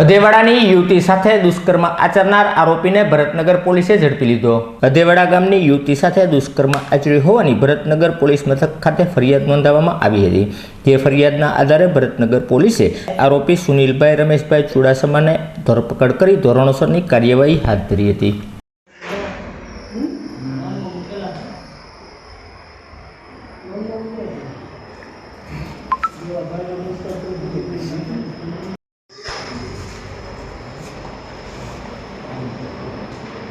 અધેવાડાની યુવતી સાથે દુષ્કર્મ આચરનાર આરોપીને ભરતનગર પોલીસે ઝડપી લીધો. અધેવાડા ગામની યુવતી સાથે દુષ્કર્મ આચર્યું હોવાની ભરતનગર પોલીસ મથક ખાતે ફરિયાદ નોંધાવવામાં આવી હતી. જે ફરિયાદના આધારે ભરતનગર પોલીસે આરોપી સુનિલભાઈ, રમેશભાઈ ચુડાસમાને ધરપકડ કરી ધોરણસરની કાર્યવાહી હાથ ધરી હતી.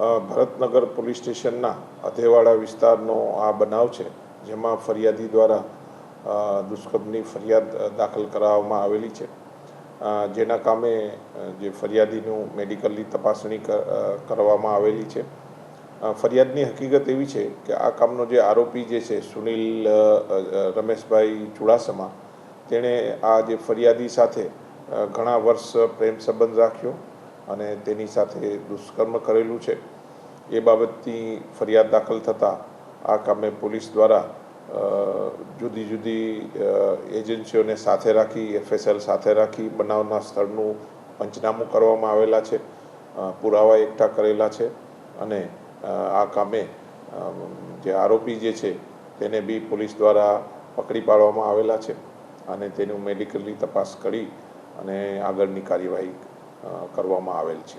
ભરતનગર પોલીસ સ્ટેશનના અધેવાડા વિસ્તારનો આ બનાવ છે, જેમાં ફરિયાદી દ્વારા દુષ્કર્મની ફરિયાદ દાખલ કરાવવામાં આવેલી છે. જેના કામે જે ફરિયાદીનું મેડિકલની તપાસણી કરવામાં આવેલી છે. ફરિયાદની હકીકત એવી છે કે આ કામનો જે આરોપી જે છે, સુનિલ રમેશભાઈ ચુડાસમા, તેણે આ જે ફરિયાદી સાથે ઘણા વર્ષ પ્રેમ સંબંધ રાખ્યો. અને તેની સાથે દુષ્કર્મ કરેલું છે. એ બાબતની ફરિયાદ દાખલ થતાં આ કામે પોલીસ દ્વારા જુદી જુદી એજન્સીઓને સાથે રાખી, એફએસએલ સાથે રાખી બનાવના સ્થળનું પંચનામું કરવામાં આવેલા છે. પુરાવા એકઠા કરેલા છે અને આ કામે જે આરોપી જે છે તેને બી પોલીસ દ્વારા પકડી પાડવામાં આવેલા છે અને તેનું મેડિકલની તપાસ કરી અને આગળની કાર્યવાહી કરવામાં આવેલ છે.